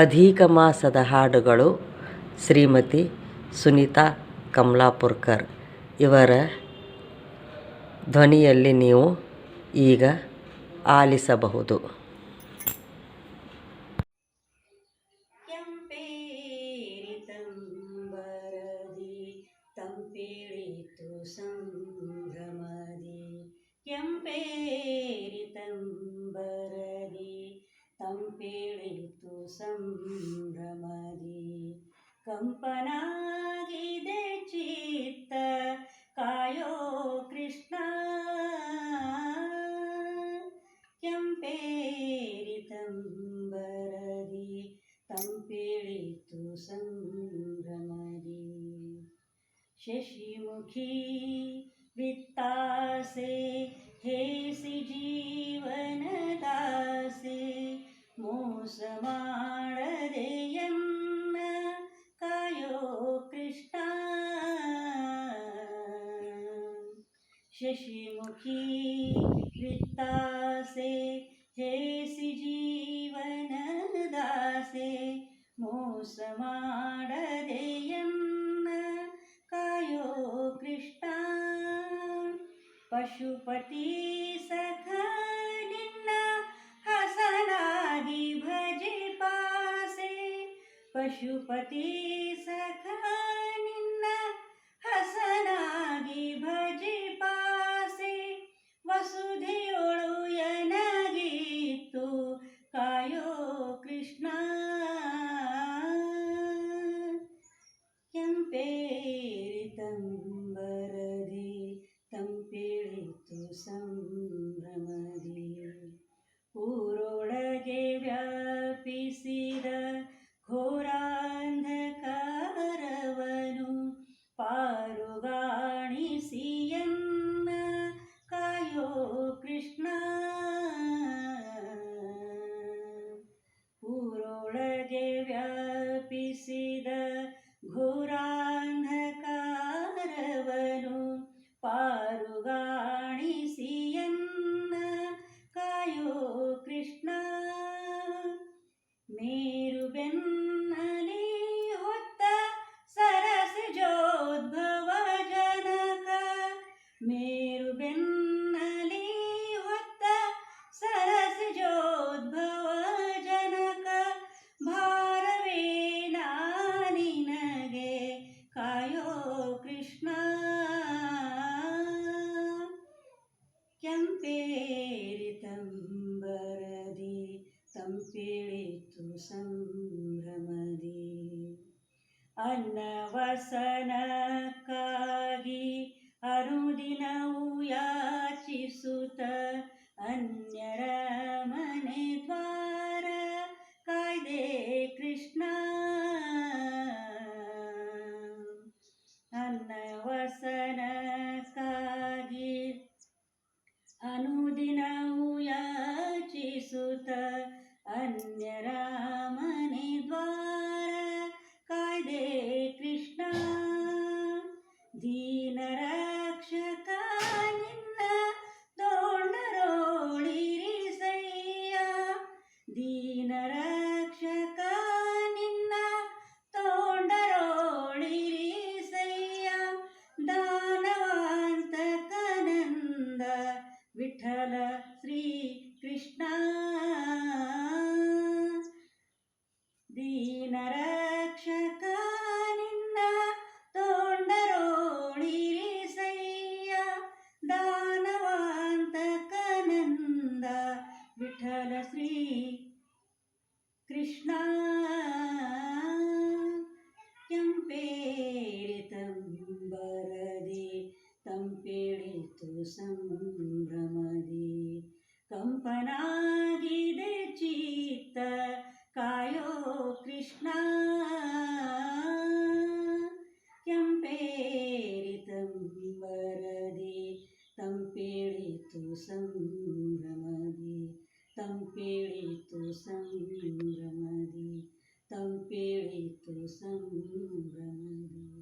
ಅಧಿಕ ಮಾಸದ ಹಾಡುಗಳು ಶ್ರೀಮತಿ ಸುನೀತಾ ಕಮಲಾಪುರ್ಕರ್. ಇವರ ಧ್ವನಿಯಲ್ಲಿ ನೀವು ಈಗ ಆಲಿಸಬಹುದು. ಕೆಂಪೇರಿ ತಂಬರದಿ ತಂಪಿಳಿತು ಸಂಭ್ರಮದಿ ಕೆಂಪೇರಿ ತಂಬರದಿ ತಂಪಿಳಿತು ಸಂಭ್ರಮದಿ ಕಂಪನಾಗಿದೆ ಚಿತ್ತ ಕಾಯೋ ಕೃಷ್ಣ ಕೆಂಪೇರಿ ತಂಬರದಿ ತಂಪಿಳಿತು ಸಂಭ್ರಮದಿ ಶಶಿಮುಖಿ ವಿತ್ತಾಸೆ शशिमुखी वित्ता से जीवन जीवनदासे मोसमाडदेयम् कायो कृष्टा पशुपति सख निन्ना, हसनादि भजे पासे, पशुपति ஊரோட ಅನ್ನವಸನಕ್ಕಾಗಿ ಅನುದಿನವು ಯಾಚಿಸುತ್ತ ಅನ್ಯರ ಮನೆ ದ್ವಾರ ಕಾಯ್ದೆ ಕೃಷ್ಣ ಅನ್ನವಸನಕ್ಕಾಗಿ ಅನುದಿನವು ಯಾಚಿಸುತ್ತ ಅನ್ಯರ ದೀನ ರಕ್ಷಕ ನಿನ್ನ ದೋಣರೋಳಿರಿಸಯ್ಯ ದೀನ ರಕ್ಷಕ ನಿನ್ನ ತೋಂಡರೋಳಿರಿಸಯ್ಯ. ದಾನವಾಂತಕನಂದ ವಿಠಲ ಶ್ರೀ ಕೃಷ್ಣ ಕೃಷ್ಣ ಕೆಂಪೇರಿ ತಂಬರದಿ ತಂಪಿಳಿತು ಸಂಭ್ರಮದಿ ಕಂಪನಾಗಿದೆ ಚಿತ್ತ ಕಾಯೋ ಕೃಷ್ಣ ತಂಪಿಳಿತು ಸಂಭ್ರಮದಿ ತಂಪಿಳಿತು ಸಂಭ್ರಮದಿ